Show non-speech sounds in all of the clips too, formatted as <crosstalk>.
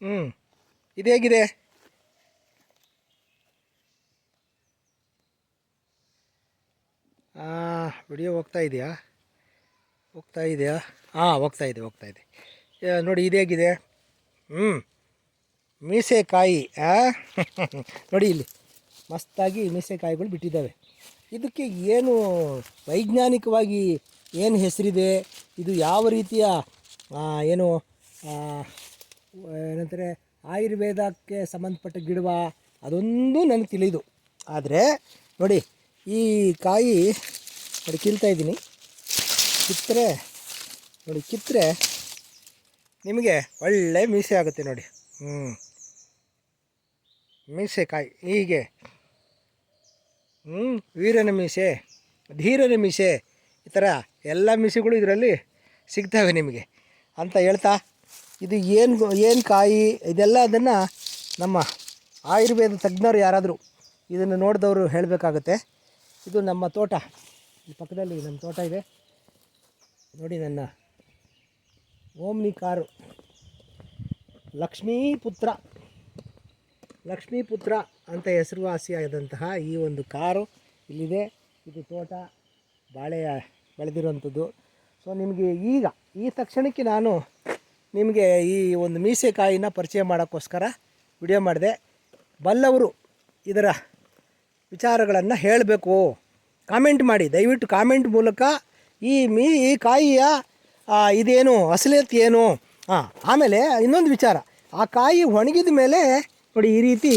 ಹ್ಞೂ ಇದು ಹೇಗಿದೆ? ವಿಡಿಯೋ ಹೋಗ್ತಾ ಇದೆಯಾ? ಹೋಗ್ತಾ ಇದೆಯಾ? ಹಾಂ ಹೋಗ್ತಾ ಇದೆ ಹೋಗ್ತಾ ಇದೆ. ನೋಡಿ, ಇದು ಹೇಗಿದೆ? ಹ್ಞೂ ಮೀಸೆಕಾಯಿ? <laughs> ನೋಡಿ ಇಲ್ಲಿ, ಮಸ್ತಾಗಿ ಮೀಸೆಕಾಯಿಗಳು ಬಿಟ್ಟಿದ್ದಾವೆ. ಇದಕ್ಕೆ ಏನು ವೈಜ್ಞಾನಿಕವಾಗಿ ಏನು ಹೆಸರಿದೆ? ಇದು ಯಾವ ರೀತಿಯ ಏನು ಏನಂತಾರೆ, ಆಯುರ್ವೇದಕ್ಕೆ ಸಂಬಂಧಪಟ್ಟ ಗಿಡವ, ಅದೊಂದು ನನಗೆ ತಿಳಿದು. ಆದರೆ, ನೋಡಿ, ಈ ಕಾಯಿ ನೋಡಿ ಕೀಳ್ತಾ ಇದ್ದೀನಿ. ಕಿತ್ತರೆ, ನೋಡಿ, ಕಿತ್ತರೆ ನಿಮಗೆ ಒಳ್ಳೆ ಮೀಸೆ ಆಗುತ್ತೆ ನೋಡಿ. ಹ್ಞೂ ಮೀಸೆ ಕಾಯಿ, ಹೀಗೆ. ಹ್ಞೂ ವೀರನ ಮೀಸೆ, ಧೀರನ ಮೀಸೆ, ಈ ಥರ ಎಲ್ಲ ಮೀಸೆಗಳು ಇದರಲ್ಲಿ ಸಿಗ್ತವೆ ನಿಮಗೆ ಅಂತ ಹೇಳ್ತಾ ಇದು ಏನು ಏನು ಕಾಯಿ, ಇದೆಲ್ಲ ಅದನ್ನು ನಮ್ಮ ಆಯುರ್ವೇದ ತಜ್ಞರು ಯಾರಾದರೂ ಇದನ್ನು ನೋಡಿದವರು ಹೇಳಬೇಕಾಗತ್ತೆ. ಇದು ನಮ್ಮ ತೋಟ. ಈ ಪಕ್ಕದಲ್ಲಿ ನಮ್ಮ ತೋಟ ಇದೆ. ನೋಡಿ ನನ್ನ ಓಮ್ನಿ ಕಾರು. ಲಕ್ಷ್ಮೀ ಪುತ್ರ ಲಕ್ಷ್ಮೀ ಪುತ್ರ ಅಂತ ಹೆಸರುವಾಸಿಯಾದಂತಹ ಈ ಒಂದು ಕಾರು ಇಲ್ಲಿದೆ. ಇದು ತೋಟ ಬಾಳೆ ಬೆಳೆದಿರುವಂಥದ್ದು. ಸೊ ನಿಮಗೆ ಈಗ ಈ ತಕ್ಷಣಕ್ಕೆ ನಾನು ನಿಮಗೆ ಈ ಒಂದು ಮೀಸೆಕಾಯಿನ ಪರಿಚಯ ಮಾಡೋಕ್ಕೋಸ್ಕರ ವಿಡಿಯೋ ಮಾಡಿದೆ. ಬಲ್ಲವರು ಇದರ ವಿಚಾರಗಳನ್ನು ಹೇಳಬೇಕು. ಕಾಮೆಂಟ್ ಮಾಡಿ, ದಯವಿಟ್ಟು ಕಾಮೆಂಟ್ ಮೂಲಕ ಈ ಮೀ, ಈ ಕಾಯಿಯ ಇದೇನು, ಅಸಲಿಯತ್ ಏನು? ಹಾಂ ಆಮೇಲೆ ಇನ್ನೊಂದು ವಿಚಾರ. ಆ ಕಾಯಿ ಒಣಗಿದ ಮೇಲೆ ನೋಡಿ ಈ ರೀತಿ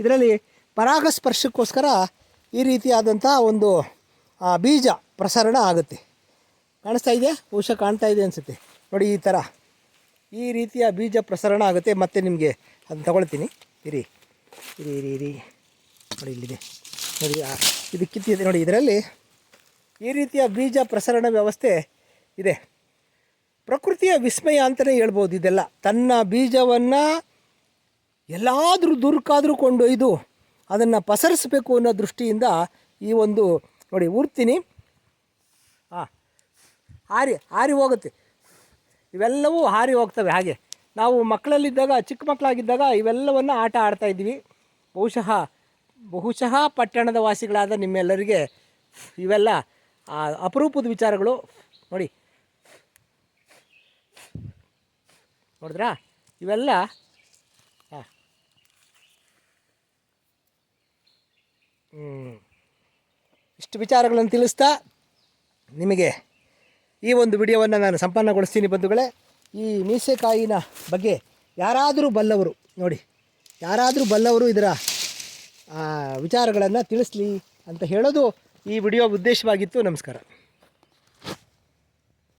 ಇದರಲ್ಲಿ ಪರಾಗಸ್ಪರ್ಶಕ್ಕೋಸ್ಕರ ಈ ರೀತಿಯಾದಂಥ ಒಂದು ಬೀಜ ಪ್ರಸರಣ ಆಗುತ್ತೆ. ಕಾಣಿಸ್ತಾ ಇದೆ ಬಹುಶಃ ಕಾಣ್ತಾ ಇದೆ ಅನಿಸುತ್ತೆ. ನೋಡಿ ಈ ಥರ. ಈ ರೀತಿಯ ಬೀಜ ಪ್ರಸರಣ ಆಗುತ್ತೆ. ಮತ್ತೆ ನಿಮಗೆ ಅದನ್ನ ತಗೊಳ್ತೀನಿ. ಇರಿ ಇರಿ ಇರಿ ಇರಿ. ನೋಡಿ ಇಲ್ಲಿದೆ. ನೋಡಿ ಇದು ಕಿತ್ತಿದೆ. ನೋಡಿ, ಇದರಲ್ಲಿ ಈ ರೀತಿಯ ಬೀಜ ಪ್ರಸರಣ ವ್ಯವಸ್ಥೆ ಇದೆ. ಪ್ರಕೃತಿಯ ವಿಸ್ಮಯ ಅಂತಲೇ ಹೇಳ್ಬೋದು ಇದೆಲ್ಲ. ತನ್ನ ಬೀಜವನ್ನು ಎಲ್ಲಾದರೂ ದುರ್ಕಾದರೂ ಕೊಂಡೊಯ್ದು ಅದನ್ನು ಪಸರಿಸಬೇಕು ಅನ್ನೋ ದೃಷ್ಟಿಯಿಂದ ಈ ಒಂದು, ನೋಡಿ, ಊರ್ತೀನಿ. ಹಾಂ ಹಾರಿ ಹಾರಿ ಹೋಗುತ್ತೆ. ಇವೆಲ್ಲವೂ ಹಾರಿ ಹೋಗ್ತವೆ. ಹಾಗೆ ನಾವು ಮಕ್ಕಳಲ್ಲಿದ್ದಾಗ, ಚಿಕ್ಕ ಮಕ್ಕಳಾಗಿದ್ದಾಗ ಇವೆಲ್ಲವನ್ನು ಆಟ ಆಡ್ತಾ ಇದ್ವಿ. ಬಹುಶಃ ಬಹುಶಃ ಪಟ್ಟಣದ ವಾಸಿಗಳಾದ ನಿಮ್ಮೆಲ್ಲರಿಗೆ ಇವೆಲ್ಲ ಅಪರೂಪದ ವಿಚಾರಗಳು. ನೋಡಿ. ನೋಡಿದ್ರಾ? ಇವೆಲ್ಲ ಹಾಂ ಇಷ್ಟು ವಿಚಾರಗಳನ್ನು ತಿಳಿಸ್ತಾ ನಿಮಗೆ ಈ ಒಂದು ವಿಡಿಯೋವನ್ನು ನಾನು ಸಂಪನ್ನಗೊಳಿಸ್ತೀನಿ ಬಂಧುಗಳೇ. ಈ ಮೀಸೆಕಾಯಿನ ಬಗ್ಗೆ ಯಾರಾದರೂ ಬಲ್ಲವರು, ನೋಡಿ, ಯಾರಾದರೂ ಬಲ್ಲವರು ಇದರ ವಿಚಾರಗಳನ್ನು ತಿಳಿಸ್ಲಿ ಅಂತ ಹೇಳೋದು ಈ ವಿಡಿಯೋ ಉದ್ದೇಶವಾಗಿತ್ತು. ನಮಸ್ಕಾರ.